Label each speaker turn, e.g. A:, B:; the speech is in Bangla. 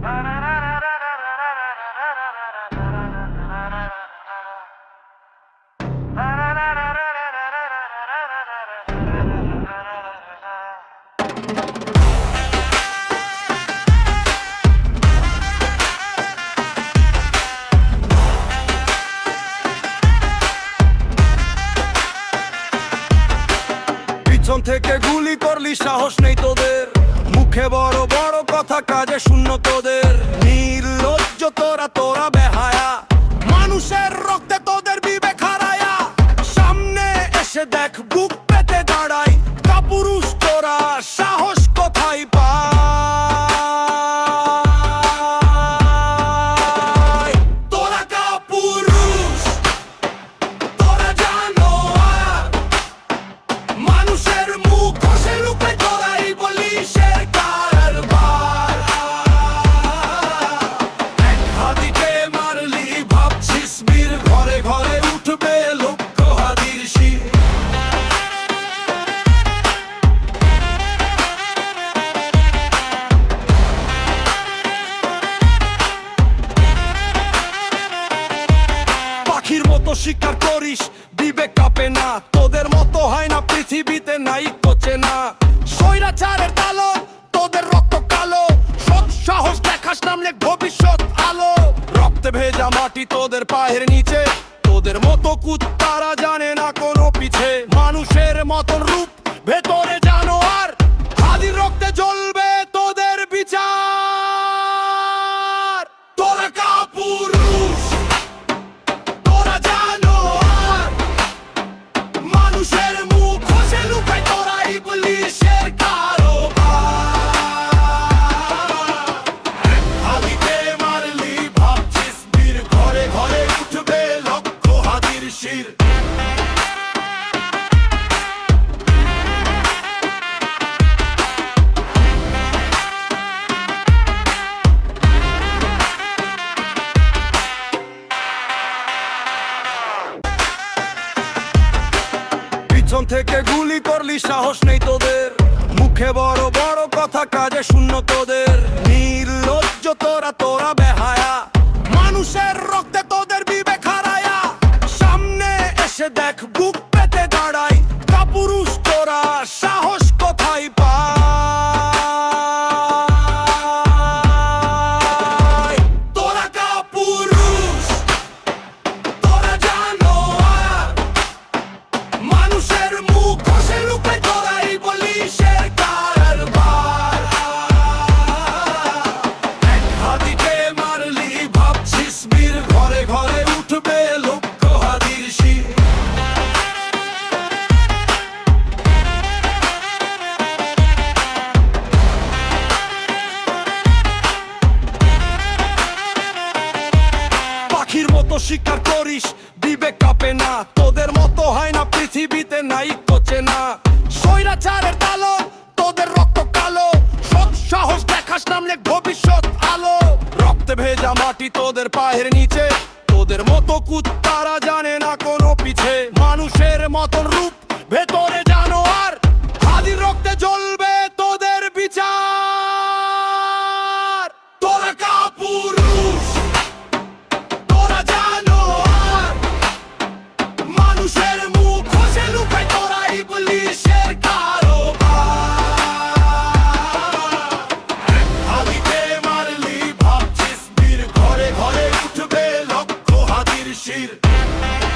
A: পিছন থেকে গুলি করলি সাহস নেই তোদের। মুখে বড় বড় কথা কাজে শূন্য তোদের। নির্লজ্জ তোরা তোরা বেহায়া। মানুষের রক্তে তোদের শিকার করিস বিবেক কাঁপে না। তোদের মতো হয় না, পৃথিবীতে নাই কোচে না। স্বৈরাচারের তালো, তোদের রক্ত কালো। সৎ সাহস দেখাস নামলে ভবিষ্যৎ আলো। রক্তে ভেজা মাটি তোদের পায়ের নিচে। তোদের মতো কুত্তারা জানে না কোনো পিছে। She পিছন থেকে গুলি করলি, সাহস নেই তোদের। মুখে বড় বড় কথা, কাজে শূন্য তোদের। নির্লজ্জ তোরা তোরা শিকার করিস, বিবেক কাঁপে না। তোদের মতো হয় না, পৃথিবীতে নাই কোচে না। স্বৈরাচারের তালো, তোদের রক্ত কালো। সৎ সাহস দেখাস নামলে ভবিষ্যৎ আলো। রক্তে ভেজা মাটি তোদের পায়ের নিচে। তোদের মতো কুত্তারা জানে না কোনো পিছে। মানুষের মতন রূপ ভেতরে জানোয়ার। হাদির need it.